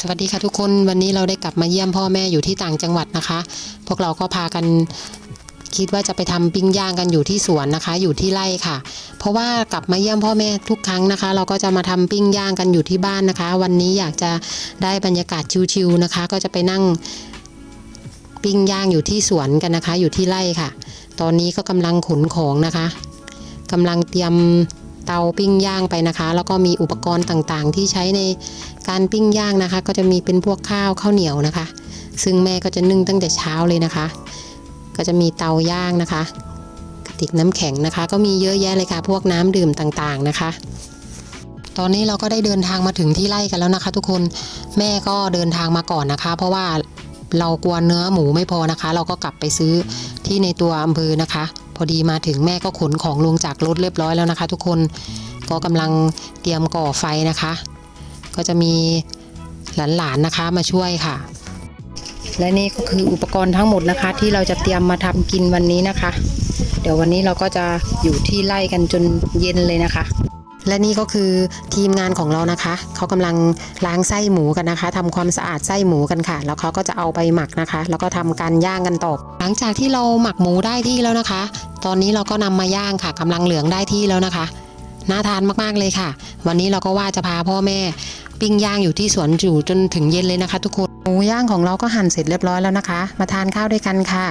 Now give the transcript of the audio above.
สวัสดีค่ะทุกคนวันนี้เราได้กลับมาเยี่ยมพ่อแม่อยู่ที่ต่างจังหวัดนะคะ พวกเราก็พากันคิดว่าจะไปทำปิ้งย่างกันอยู่ที่สวนนะคะ อยู่ที่ไร่ค่ะ เพราะว่ากลับมาเยี่ยมพ่อแม่ทุกครั้งนะคะ เราก็จะมาทำปิ้งย่างกันอยู่ที่บ้านนะคะ วันนี้อยากจะได้บรรยากาศชิวๆนะคะ ก็จะไปนั่งปิ้งย่างอยู่ที่สวนกันนะคะ อยู่ที่ไร่ค่ะ ตอนนี้ก็กำลังขนของนะคะกำลังเตรียม เตาปิ้งย่างไปนะคะ แล้วก็มีอุปกรณ์ต่างๆ ที่ใช้ในการปิ้งย่างนะคะ ก็จะมีเป็นพวกข้าวข้าวเหนียวนะคะ ซึ่งแม่ก็จะนึ่งตั้งแต่เช้าเลยนะคะ ก็จะมีเตาย่างนะคะกระติกน้ำแข็งนะคะ ก็มีเยอะแยะเลยค่ะ พวกน้ำดื่มต่างๆนะคะตอนนี้เราก็ได้เดินทางมาถึงที่ไร่กันแล้วนะคะ ทุกคนแม่ก็เดินทางมาก่อนนะคะ เพราะว่าเรากลัวเนื้อหมูไม่พอนะคะ เราก็กลับไปซื้อที่ในตัวอำเภอนะคะ พอดีมาถึงแม่ก็ขนของลงจากรถเรียบร้อยแล้วนะคะ ทุกคนก็กำลังเตรียมก่อไฟนะคะ ก็จะมีหลานๆนะคะมาช่วยค่ะ และนี่ก็คืออุปกรณ์ทั้งหมดนะคะ ที่เราจะเตรียมมาทำกินวันนี้นะคะ เดี๋ยววันนี้เราก็จะอยู่ที่ไร่กันจนเย็นเลยนะคะ และนี่ก็คือทีมงานของเรานะคะ เขากำลังล้างไส้หมูกันนะคะทำความสะอาดไส้หมูกันค่ะ แล้วเขาก็จะเอาไปหมักนะคะ แล้วก็ทำการย่างกันต่อหลังจากที่เราหมักหมูได้ที่แล้วนะคะ ตอนนี้เราก็นำมาย่างค่ะกำลังเหลืองได้ที่แล้วนะคะน่าทานมากๆเลยค่ะ วันนี้เราก็ว่าจะพาพ่อแม่ ปิ้งย่างอยู่ที่สวนอยู่จนถึงเย็นเลยนะคะ ทุกคนหมูย่างของเราก็หั่นเสร็จเรียบร้อยแล้วนะคะ มาทานข้าวด้วยกันค่ะ